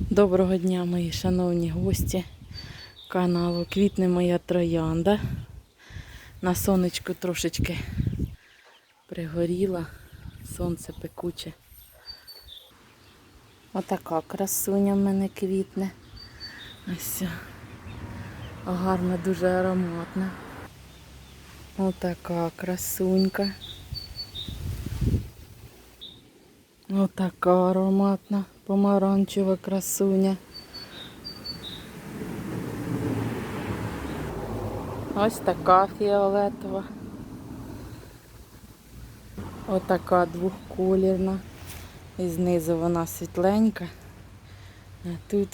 Доброго дня, мої шановні гості каналу. Квітне моя троянда. На сонечку трошечки пригоріла. Сонце пекуче. Отака красуня в мене квітне. Ось. Гарна, дуже ароматна. Отака красунька. Отака ароматна помаранчева красуня. Ось така фіолетова. Отака двохколірна. І знизу вона світленька. А тут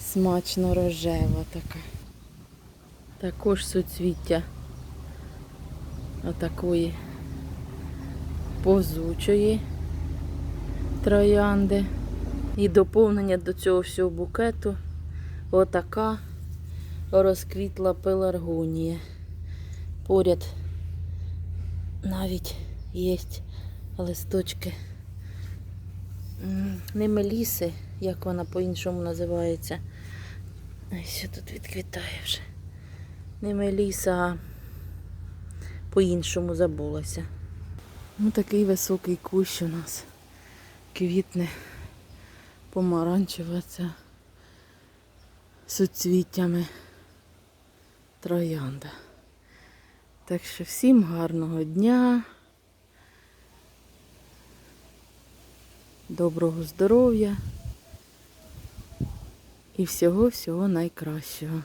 смачно рожева така. Також суцвіття отакої повзучої троянди. І доповнення до цього всього букету отака розквітла пеларгонія. Поряд навіть є листочки не меліси, як вона по-іншому називається. Що тут відквітає вже? Не меліса, а по-іншому забулася. Ну, такий високий кущ у нас квітне помаранчева ця суцвіттями троянда. Так що всім гарного дня, доброго здоров'я і всього-всього найкращого.